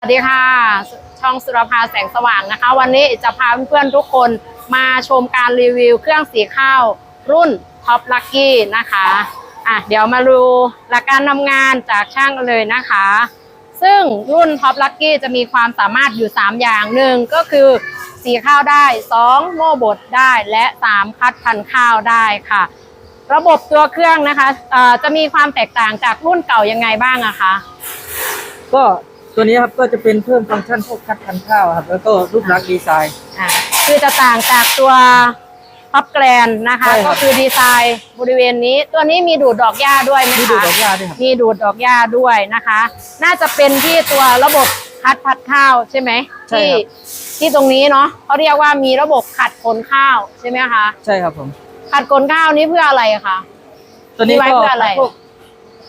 สวัสดีค่ะ ช่องสุรภาแสงสว่างนะคะ วันนี้จะพาเพื่อนๆทุกคนมาชมการรีวิวเครื่องสีข้าวรุ่นท็อปลักกี้นะคะอะเดี๋ยวมาดูหลักการทำงานจากช่างกันเลยนะคะ ซึ่งรุ่นท็อปลักกี้จะมีความสามารถอยู่ 3 อย่างหนึ่งก็คือสีข้าวได้ 2 โม่บดได้และ 3 คัดพันข้าวได้ค่ะ ระบบตัวเครื่องนะคะเอ่อจะมีความแตกต่างจากรุ่นเก่ายังไงบ้างอะคะก็ ตัวนี้ครับก็จะเป็นเพิ่มฟังก์ชันพวกคัดพันธุ์ข้าวครับ แล้วก็รูปลักษณ์ดีไซน์ อะคือจะต่างจากตัวท็อปแกรนนะคะ ใช่ครับก็คือดีไซน์บริเวณนี้ ตัวนี้มีดูดดอกหญ้าด้วยไหมมีคะดูดอกหญ้าด้วยครับ มีดูดดอกหญ้าด้วยนะคะ น่าจะเป็นที่ตัวระบบคัดพัดข้าวใช่ไหมใช่ที่ครับ ที่ตรงนี้เนาะเขาเรียกว่ามีระบบขัดขนข้าวใช่ไหมคะ ใช่ครับผม ขัดขนข้าวนี้เพื่ออะไรคะ ตัวนี้มีไว้ก็เพื่ออะไร พวก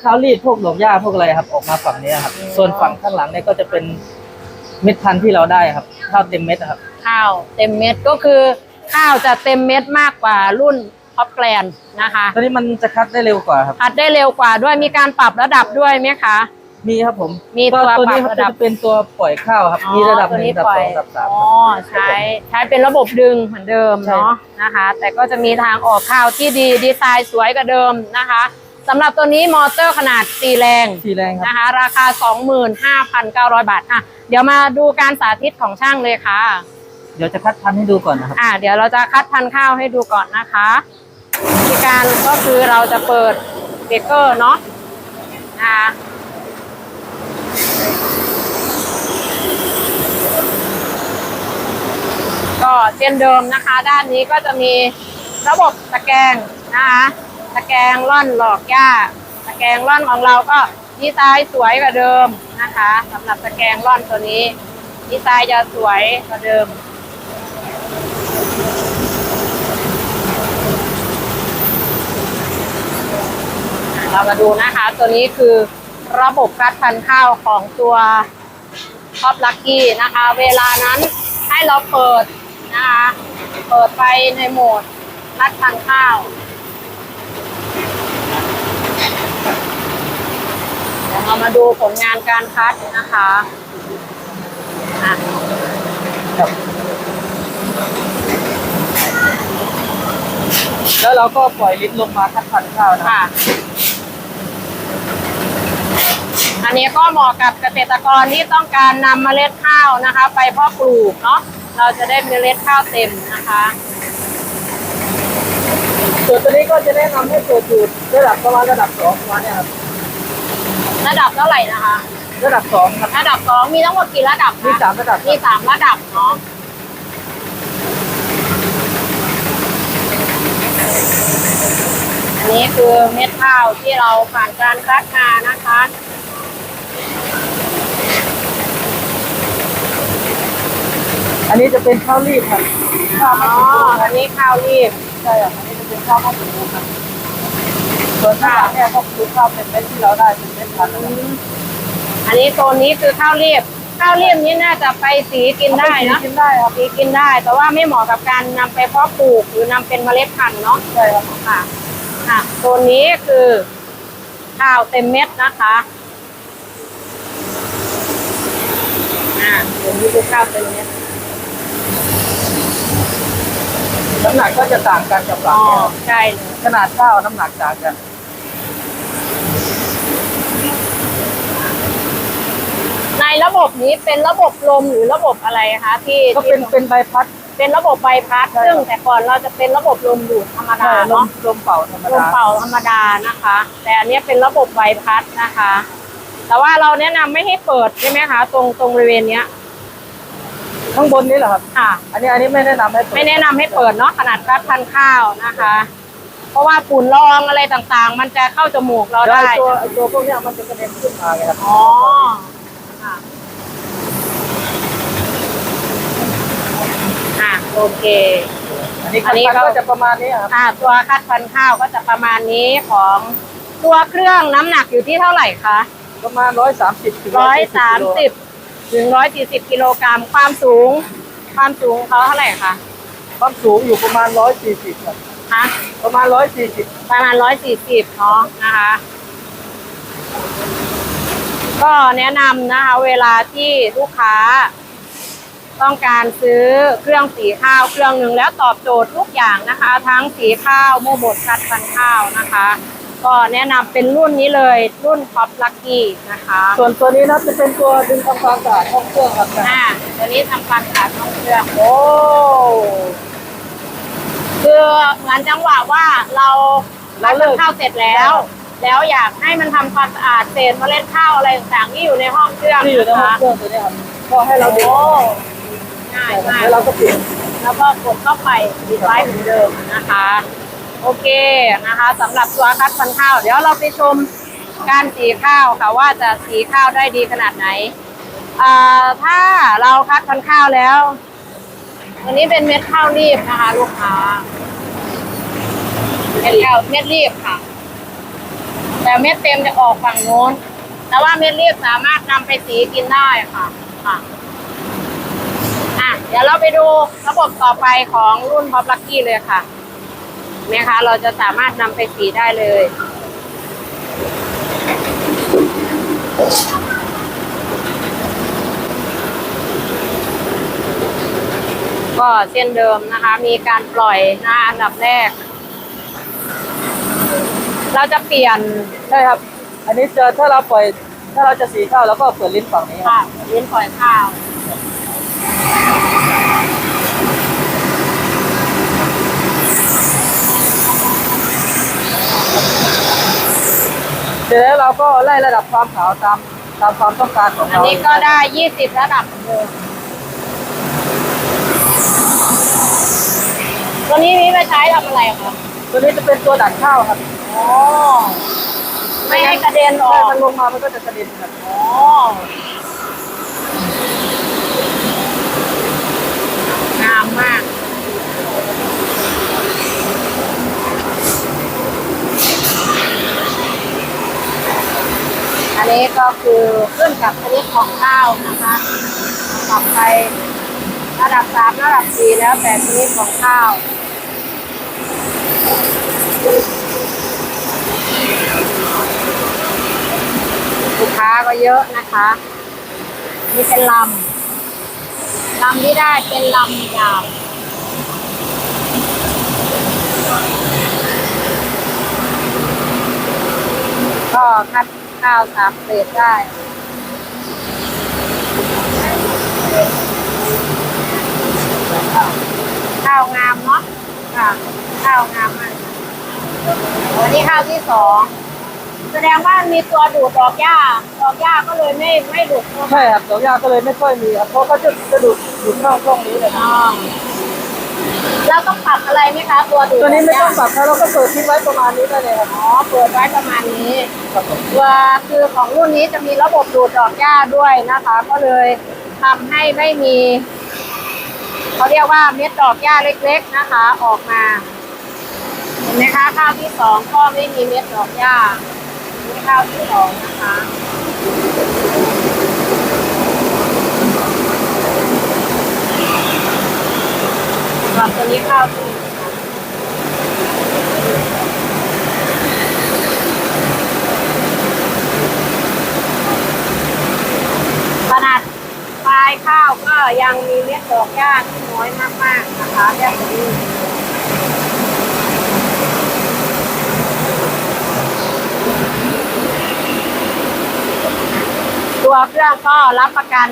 ข้าวรีดพวกดอกหญ้าพวกอะไรครับ ออกมาฝั่งนี้ครับอืมส่วนฝั่งข้างหลังเนี่ยก็จะเป็นเม็ดพันธุ์ที่เราได้ครับ ข้าวเต็มเม็ดอะครับ ข้าวเต็มเม็ดก็คือ ข้าวจะเต็มเม็ดมากกว่ารุ่นท็อปแกรนนะคะตัวนี้มันจะคัดได้เร็วกว่าครับอัดได้เร็วกว่าด้วยมีการปรับระดับด้วยไหมคะ มีครับผม มีก็ตัวตัวนี้ปครัรับบระดับจะเป็นตัวปล่อยข้าวครับ มีระดับหนึ่งระดับสองระดับสามอ๋อครับใช้ใช้เป็นระบบดึงเหมือนเดิมใช่เนาะนะคะ แต่ก็จะมีทางออกข้าวที่ดีดีไซน์สวยกว่าเดิมนะคะ สำหรับตัวนี้มอเตอร์ขนาด 4 แรงสีแรงครับ นะคะ ราคา 25,900 บาทค่ะเดี๋ยวมาดูการสาธิตของช่างเลยค่ะ เดี๋ยวจะคัดพันธุ์ให้ดูก่อนนะครับ อ่าเดี๋ยวเราจะคัดพันธุ์ข้าวให้ดูก่อนนะคะวิธีการก็คือเราจะเปิดเบเกอร์เนาะนะคะก็เช่นเดิมนะคะ ด้านนี้ก็จะมีระบบตะแกรงนะคะ ตะแกรงร่อนหลอกหญ้า ตะแกรงร่อนของเราก็ดีไซน์สวยกว่าเดิมนะคะสำหรับตะแกรงร่อนตัวนี้ ดีไซน์จะสวยกว่าเดิม เรามาดูนะคะ ตัวนี้คือระบบการพันข้าวของตัวท็อปลักกี้นะคะ เวลานั้นให้เราเปิดนะคะ เปิดไปในโหมดคัดพันข้าว เดี๋ยวเรามาดูผลงานการคัดนะคะอะครับแล้วเราก็ปล่อยลิ้นลงมาคัดพันธุ์ข้าวนะครับค่ะ อันนี้ก็เหมาะกับเกษตรกรที่ต้องการนำเมล็ดข้าวนะคะ ไปเพาะปลูกเนาะเราจะได้เมล็ดข้าวเต็มนะคะส่วนตัวนี้ก็จะแนะนำให้เปิดจูดระดับประมาณระดับสองประมาณเนี้ยครับ ระดับเท่าไหร่นะคะ ระดับสองครับ ระดับสองมีทั้งหมดกี่ระดับคะมีสามระดับ มีสามระดับเนาะอันนี้คือเม็ดข้าวที่เราผ่านการคัดมานะคะ อันนี้จะเป็นข้าวรีบครับข้าวอ๋อ อันนี้ข้าวรีบ ใช่ครับอันนี้จะเป็นข้าวข้าวสมบูรณ์ครับ ส่วนข้าวเนี่ยก็คือข้าวเป็นเม็ดที่เราได้เป็นเม็ดพันธุ์นะครับอันนี้โซนนี้คือข้าวรีบข้าวรีบนี้น่าจะไปสีกินได้นะกินได้ครับสีกินได้ แต่ว่าไม่เหมาะกับการนำไปเพาะปลูกหรือนำเป็นเมล็ดพันธุ์เนาะ ใช่ครับค่ะค่ะโซนนี้คือข้าวเต็มเม็ดนะคะอ่าโซนนี้คือข้าวเต็มเม็ด น้ำหนักก็จะต่างกันกับหลัอ๋งอ เนี่ยครับใช่เลยขนาดข้าวน้ำหนักต่างกัน ในระบบนี้เป็นระบบลมหรือระบบอะไรคะที่ก็เป็นที่เป็นใบพัด เป็นระบบใบพัดใช่ซึ่งแต่ก่อนเราจะเป็นระบบลมดูดธรรมดาลมเนาะลมเป่าธรรมลมดาเป่าธรรมดานะคะ แต่อันนี้เป็นระบบใบพัดนะคะ แต่ว่าเราแนะนำไม่ให้เปิดใช่ไหมคะ ตรงตรงบริเวณเนี้ยข้างบนนี่เหรอครับ ค่ะ อันนี้อันนี้ไม่แนะนำให้เปิดไม่แนะนำให้เปิดเนาะขนาดพัดพันธุ์ข้าวนะคะ เพราะว่าฝุ่นละอองอะไรต่างๆ มันจะเข้าจมูกเราแล้วได้ไอ้ตัวไอ้ตัวพวกเนี้ยมันจะกระเด็นขึ้นมาไงครับอ๋อค่ะอะ โอเค อันนี้อันนี้คันก็ก็จะประมาณนี้ครับอ่าตัวคัดพันธุ์ข้าวก็จะประมาณนี้ของตัวเครื่องน้ำหนักอยู่ที่เท่าไหร่คะประมาณร้อยสามสิบร้อยสามสิบถึงร้อยสี่สิบกิโลกรัมความสูง ความสูงเขาเท่าไหร่คะความสูงอยู่ประมาณร้อยสี่สิบครับฮะประมาณร้อยสี่สิบประมาณร้อยสี่สิบเนาะนะคะ ก็แนะนำนะคะ เวลาที่ลูกค้า ต้องการซื้อเครื่องสีข้าวเครื่องหนึ่งแล้วตอบโจทย์ทุกอย่างนะคะ ทั้งสีข้าวโมบดคัดพันธุ์ข้าวนะคะ ก็แนะนำเป็นรุ่นนี้เลยรุ่นท็อปลักกี้นะคะส่วนตัวนี้นะจะเป็นตัวดึงทำความสะอาดห้องเครื่องครับอ่าตัวนี้ทำความสะอาดห้องเครื่องโอ้คือเหมือนจังหวะว่าเราเราเลิกข้าวเสร็จแล้ว แล้วอยากให้มันทำความสะอาดเศษเมล็ดข้าวอะไรต่างๆที่อยู่ในห้องเครื่องที่อยู่ในห้องะเครื่องตัวนี้ครับก็ให้เราดึง โอ้ ง่ายมากแล้วเราก็เปลี่ยนแล้วก็กดเข้าไปดีไว้เหมือนเดิมนะคะ โอเคนะคะสำหรับตัวคัดพันธุ์ข้าว เดี๋ยวเราไปชมการสีข้าวค่ะว่าจะสีข้าวได้ดีขนาดไหนถ้าเราคัดพันธุ์ข้าวแล้วอันนี้เป็นเม็ดข้าวรีบนะคะ ลูกค้าเม็ดข้าวเม็ดรีบค่ะ แต่เม็ดเต็มจะออกฝั่งโน้น แต่ว่าเม็ดรีบสามารถนำไปสีกินได้ค่ะค่ะ เดี๋ยวเราไปดูระบบต่อไปของรุ่นท็อปลักกี้เลยค่ะเห็นะคะเราจะสามารถนำไปสีได้เลยก็เช่นเดิมนะคะ มีการปล่อยหน้าอันดับแรก เราจะเปลี่ยนใช่ครับ อันนี้จะถ้าเราปล่อย ถ้าเราจะสีข้าวแล้วก็เปิดลิ้นฝั่งนี้ครับค่ะลิ้นปล่อยข้าว เสร็จแล้วเราก็ไล่ระดับความขาวตามตามความต้องการของอันเรานี้ก็ได้20ระดับเหมือนเดิมตัวนี้มีไปใช้ทำอะไรคะตัวนี้จะเป็นตัวดัดข้าวครับอ๋อไม่ให้กระเด็นออถ้ากมันลงมามันก็จะกระเด็นครับ อ๋อ งามมาก อั นนี้ก็คือขึ้นกับชนิดของข้าวนะคะปรับไประดับสามระดับสี่แล้วแต่ชนิดของข้าวลูกค้าก็เยอะนะคะนี่เป็นลำลำที่ได้เป็นลำยาวก็คัด ข้าวสามเศษได้ข้าวงามเนาะค่ะข้าวงามมากวันนี้ข้าวที่สองแสดงว่ามีตัวดูดดอกหญ้าดอกหญ้าก็เลยไม่ไม่หลุดเข้ามาใช่ครับดอกหญ้าก็เลยไม่ค่อยมีครับเพราะเขาจะจะดูดดูดเข้าช่องนี้เลยครับอ๋อ แล้วต้องปรับอะไรไหมคะตัวดูดตัวนี้ไม่ดกหต้ญ้าองปรับครับเราก็เปิดทิ้งไว้ประมาณนี้ได้เลยครับอ๋อเปิดไว้ประมาณนี้ครับผมตัวคือของรุ่นนี้จะมีระบบดูดดอกหญ้าด้วยนะคะ ก็เลยทำให้ไม่มีเขาเรียกว่าเม็ดดอกหญ้าเล็ก ๆนะคะ ออกมาเห็นไหมคะข้าวที่สองก็ไม่มีเม็ดดอกหญ้านี่ข้าวที่สองนะคะสำ หรับตัวนี้ข้าวที่หนึ่งนะคะขนาดปลายข้าวก็ยังมีเม็ดดอกหญ้าที่น้อยมากๆนะคะเรียกว่านี้ตัวเครื่องก็รับประกัน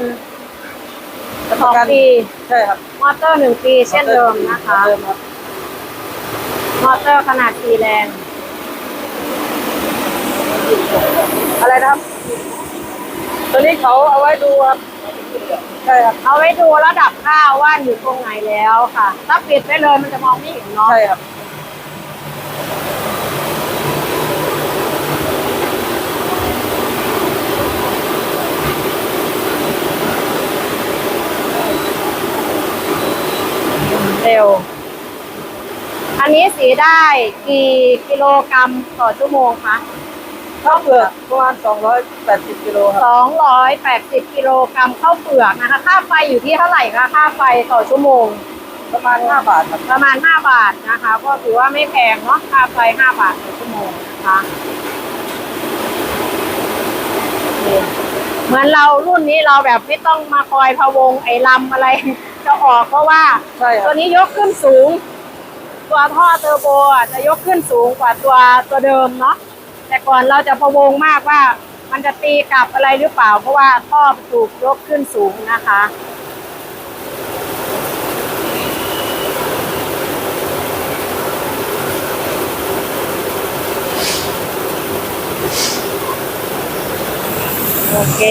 แล้วประกันสองปีใช่ครับ อเตอร์หนึ่งปีเช่นเดิมนะคะเดิมครับมอเตอร์ขนาดสี่แรง อะไรนะครับ ตัวนี้เขาเอาไว้ดูครับใช่ครับ เอาไว้ดูระดับข้าวว่าอยู่ตรงไหนแล้วค่ะ ถ้าปิดไปเลยมันจะมองไม่เห็นเนาะ ใช่ครับ เร็ว อันนี้สีได้กี่กิโลกรัมต่อชั่วโมงคะข้าวเปลือกประมาณ280กิโลครับสองร้อยแปดสิบกิโลกรัมข้าวเปลือกนะคะ ค่าไฟอยู่ที่เท่าไหร่คะ ค่าไฟต่อชั่วโมง ประมาณ 5 บาทครับประมาณ 5 บาทนะคะ ก็ถือว่าไม่แพงเนาะ ค่าไฟ 5 บาทต่อชั่วโมงนะคะนี่เหมือนเรารุ่นนี้เราแบบไม่ต้องมาคอยพะวงไอ้ลำอะไร จะออกเพราะว่าใช่คตัรัวบนี้ยกขึ้นสูง ตัวท่อเทอร์โบอะจะยกขึ้นสูงกว่าตัวตัวเดิมเนาะแต่ก่อนเราจะพะวงมากว่า มันจะตีกลับอะไรหรือเปล่า เพราะว่าท่อถูกยกขึ้นสูงนะคะโอเค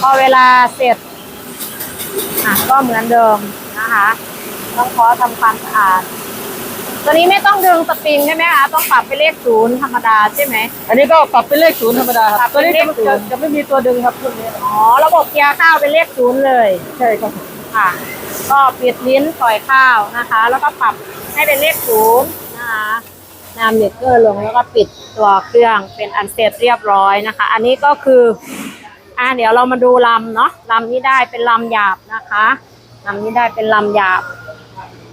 พอเวลาเสร็จ อะก็เหมือนเดิมนะคะ ต้องขอทำความสะอาด ตัวนี้ไม่ต้องดึงสปริงใช่ไหมคะต้องปรับไปเลขศูนย์ธรรมดาใช่ไหมอันนี้ก็ปรับเป็นเลขศูนย์ธรรมดาคปรัรับบเป็ตัวนนี้เลจะขศูนย์จะจะไม่มีตัวดึงครับพวกนี้อ๋อระบบเกียร์ข้าวเป็นเลขศูนย์เลย ใช่ครับค่ะ ก็ปิดลิ้นปล่อยข้าวนะคะ แล้วก็ปรับให้เป็นเลขศูนย์นะคะนำเนกเกอร์ลงแล้วก็ปิดตัวเครื่องเป็นอันเสร็จเรียบร้อยนะคะ อันนี้ก็คือ อ่าเดี๋ยวเรามาดูลำเนาะลำนี้ได้เป็นลำหยาบนะคะลำนี้ได้เป็นลำหยาบ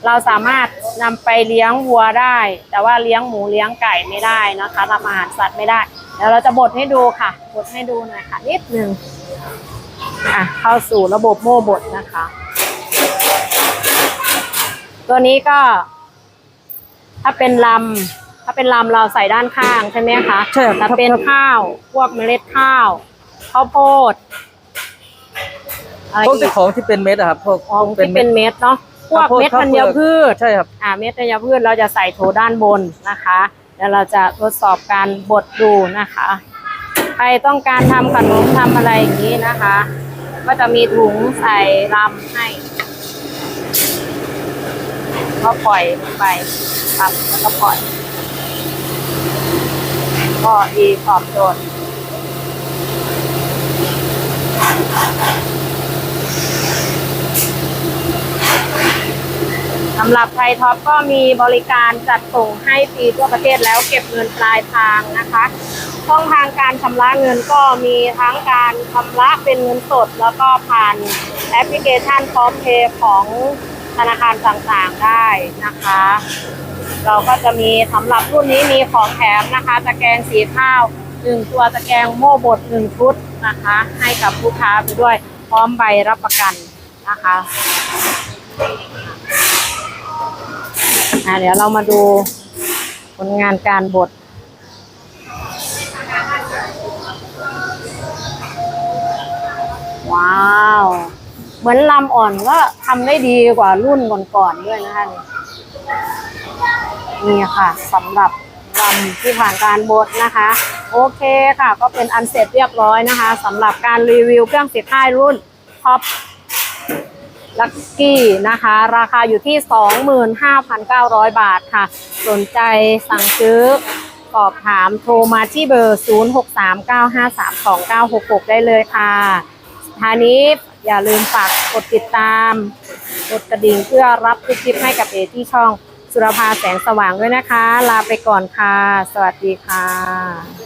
เราสามารถนำไปเลี้ยงวัวได้ แต่ว่าเลี้ยงหมูเลี้ยงไก่ไม่ได้นะคะทำอาหารสัตว์ไม่ได้เดี๋ยวเราจะบดให้ดูค่ะ บดให้ดูหน่อยค่ะ นิดหนึ่งอะเข้าสู่ระบบโม่บดนะคะ ตัวนี้ก็ ถ้าเป็นลำถ้าเป็นลำเราใส่ด้านข้างใช่ไหมคะใช่ครับถ้าเป็นข้าวพวกเมล็ดข้าว ข้าวโพดอะไรพวกอีที่กของที่เป็นเม็ดอะครับพวกของที่เป็นเม็ดเนาะพวกข้าวโพดเม็ดธัญข้าวเปลือกพืช ใช่ครับ อ่าเม็ดธัญพืชเราจะใส่โถด้านบนนะคะแล้วเราจะทดสอบการบดดูนะคะ ใครต้องการทำขนมทำอะไรอย่างนี้นะคะ ก็จะมีถุงใส่ลำให้ ก็ปล่อยลงไปครับแล้วก็ปล่อย ก็ดีตอบโจทย์ สำหรับไทยท็อปก็มีบริการจัดส่งให้ฟรีทั่วประเทศแล้วเก็บเงินปลายทางนะคะช่องทางการชำระเงินก็มีทั้งการชำระเป็นเงินสด แล้วก็ผ่านแอปพลิเคชันพร้อมเพย์ของธนาคารต่างๆได้นะคะ เราก็จะมีสำหรับรุ่นนี้มีของแถมนะคะตะแกรงสีข้าวหนึ่งตัวตะแกรงโม่บดหนึ่งชุด นะคะ ให้กับลูกค้าไปด้วยพร้อมใบรับประกันนะคะอะเดี๋ยวเรามาดูผลงานการบดว้าว เหมือนลำอ่อนก็ทำได้ดีกว่ารุ่นก่อนๆด้วยนะคะนี่นี่ค่ะสำหรับ ลำที่ผ่านการบดนะคะ โอเคค่ะ ก็เป็นอันเสร็จเรียบร้อยนะคะสำหรับการรีวิวเครื่องเสียบค่ายรุ่นท็อปลักกี้นะคะ ราคาอยู่ที่ 25,900 บาทค่ะ สนใจสั่งซื้อสอบถามโทรมาที่เบอร์ 0639532966 ได้เลยค่ะทานี้อย่าลืมฝากกดติดตาม กดกระดิ่งเพื่อรับทุกคลิปให้กับเอที่ช่อง สุรภาแสงสว่างด้วยนะคะ ลาไปก่อนค่ะ สวัสดีค่ะ